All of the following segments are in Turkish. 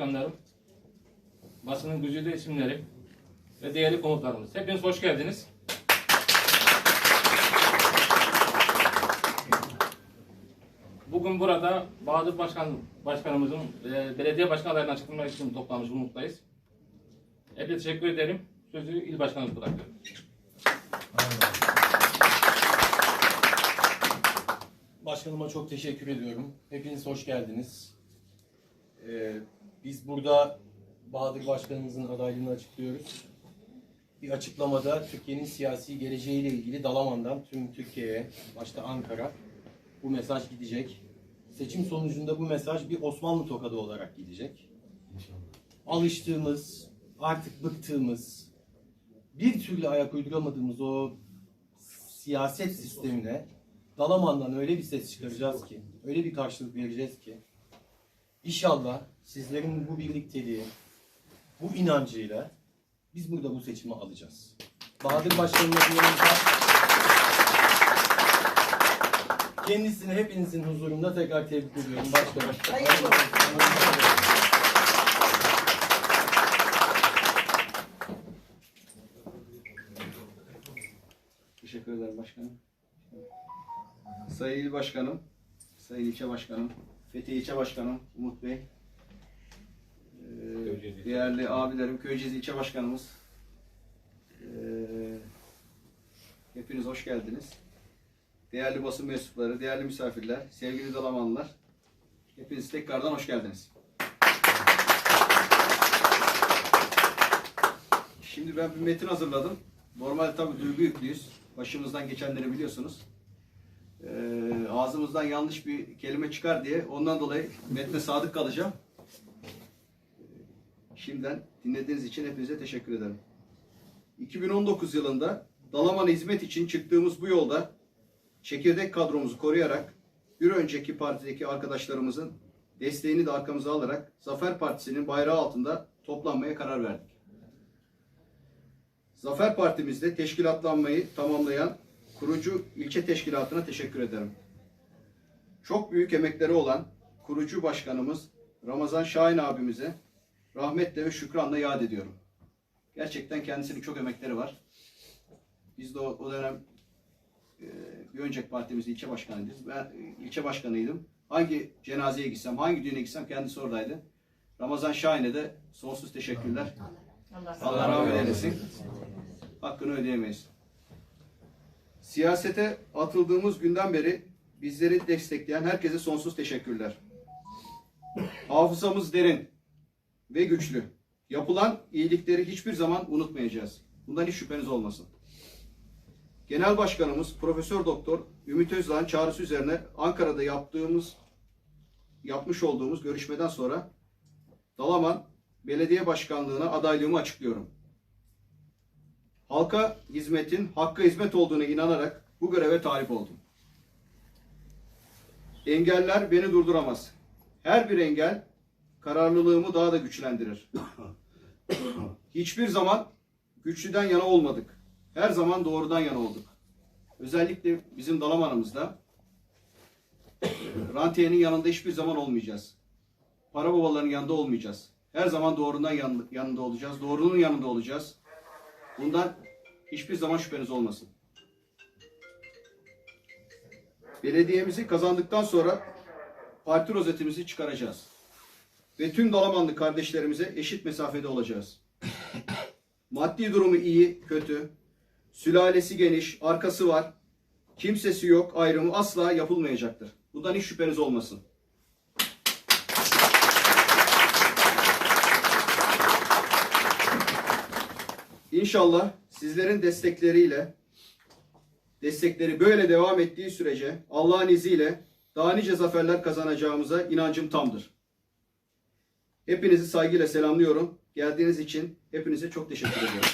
başkanlarım, basının güzide isimleri ve değerli konuklarımız. Hepiniz hoş geldiniz. Bugün burada Bahadır Başkan Başkanımızın e, belediye başkan adayını açıklamak için toplanmış bulunmaktayız. Hepinize teşekkür ederim. Sözü il başkanımız bırakıyorum. Başkanıma çok teşekkür ediyorum. Hepiniz hoş geldiniz. Ee, biz burada Bahadır Başkanımızın adaylığını açıklıyoruz. Bir açıklamada Türkiye'nin siyasi geleceğiyle ilgili Dalaman'dan tüm Türkiye'ye, başta Ankara bu mesaj gidecek. Seçim sonucunda bu mesaj bir Osmanlı tokadı olarak gidecek. Alıştığımız, artık bıktığımız, bir türlü ayak uyduramadığımız o siyaset sistemine Dalaman'dan öyle bir ses çıkaracağız ki, öyle bir karşılık vereceğiz ki, inşallah sizlerin bu birlikteliği, bu inancıyla biz burada bu seçimi alacağız. Bahadır Başkanımızın yanında kendisini hepinizin huzurunda tekrar tebrik ediyorum başkanım. Teşekkür ederim başkanım. Sayın İl Başkanım, Sayın İlçe Başkanım, Fethi İlçe Başkanım Umut Bey, ee, değerli abilerim, Köyceğiz İlçe Başkanımız, ee, hepiniz hoş geldiniz. Değerli basın mensupları, değerli misafirler, sevgili Dalamanlılar, hepiniz tekrardan hoş geldiniz. Şimdi ben bir metin hazırladım. Normalde tabii duygu yüklüyüz. Başımızdan geçenleri biliyorsunuz. Ee, ağzımızdan yanlış bir kelime çıkar diye ondan dolayı metne sadık kalacağım. Şimdiden dinlediğiniz için hepinize teşekkür ederim. 2019 yılında Dalaman'a hizmet için çıktığımız bu yolda çekirdek kadromuzu koruyarak bir önceki partideki arkadaşlarımızın desteğini de arkamıza alarak Zafer Partisi'nin bayrağı altında toplanmaya karar verdik. Zafer Partimizde teşkilatlanmayı tamamlayan kurucu ilçe teşkilatına teşekkür ederim. Çok büyük emekleri olan kurucu başkanımız Ramazan Şahin abimize rahmetle ve şükranla yad ediyorum. Gerçekten kendisinin çok emekleri var. Biz de o, o dönem e, bir önceki partimizde ilçe başkanıydık. Ben e, ilçe başkanıydım. Hangi cenazeye gitsem, hangi düğüne gitsem kendisi oradaydı. Ramazan Şahin'e de sonsuz teşekkürler. Allah rahmet eylesin. Hakkını ödeyemeyiz. Siyasete atıldığımız günden beri bizleri destekleyen herkese sonsuz teşekkürler. Hafızamız derin ve güçlü. Yapılan iyilikleri hiçbir zaman unutmayacağız. Bundan hiç şüpheniz olmasın. Genel Başkanımız Profesör Doktor Ümit Özdağ'ın çağrısı üzerine Ankara'da yaptığımız yapmış olduğumuz görüşmeden sonra Dalaman Belediye Başkanlığı'na adaylığımı açıklıyorum. Halka hizmetin hakka hizmet olduğuna inanarak bu göreve talip oldum. Engeller beni durduramaz. Her bir engel kararlılığımı daha da güçlendirir. Hiçbir zaman güçlüden yana olmadık. Her zaman doğrudan yana olduk. Özellikle bizim Dalaman'ımızda rantiyenin yanında hiçbir zaman olmayacağız. Para babaların yanında olmayacağız. Her zaman doğrundan yan- yanında olacağız. Doğrunun yanında olacağız. Bundan hiçbir zaman şüpheniz olmasın. Belediyemizi kazandıktan sonra parti rozetimizi çıkaracağız. Ve tüm Dalamanlı kardeşlerimize eşit mesafede olacağız. Maddi durumu iyi, kötü, sülalesi geniş, arkası var, kimsesi yok ayrımı asla yapılmayacaktır. Bundan hiç şüpheniz olmasın. İnşallah sizlerin destekleriyle destekleri böyle devam ettiği sürece Allah'ın izniyle daha nice zaferler kazanacağımıza inancım tamdır. Hepinizi saygıyla selamlıyorum. Geldiğiniz için hepinize çok teşekkür ediyorum.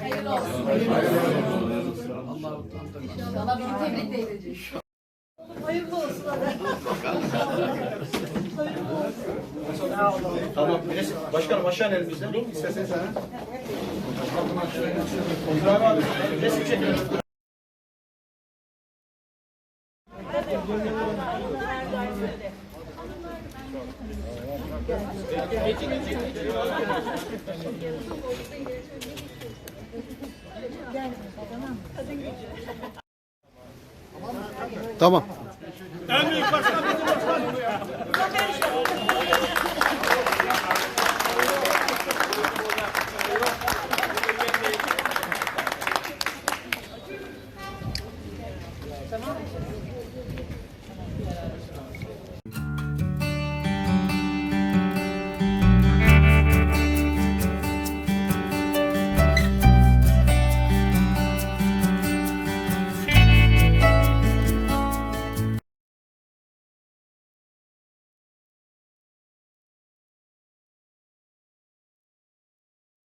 Hayırlı olsun. İnşallah bizi tebrik de edecek. Hayırlı olsun. Tamam. Başkanım aşağı inelim biz de. İsterseniz. İbrahim abi resim çekelim. Tamam.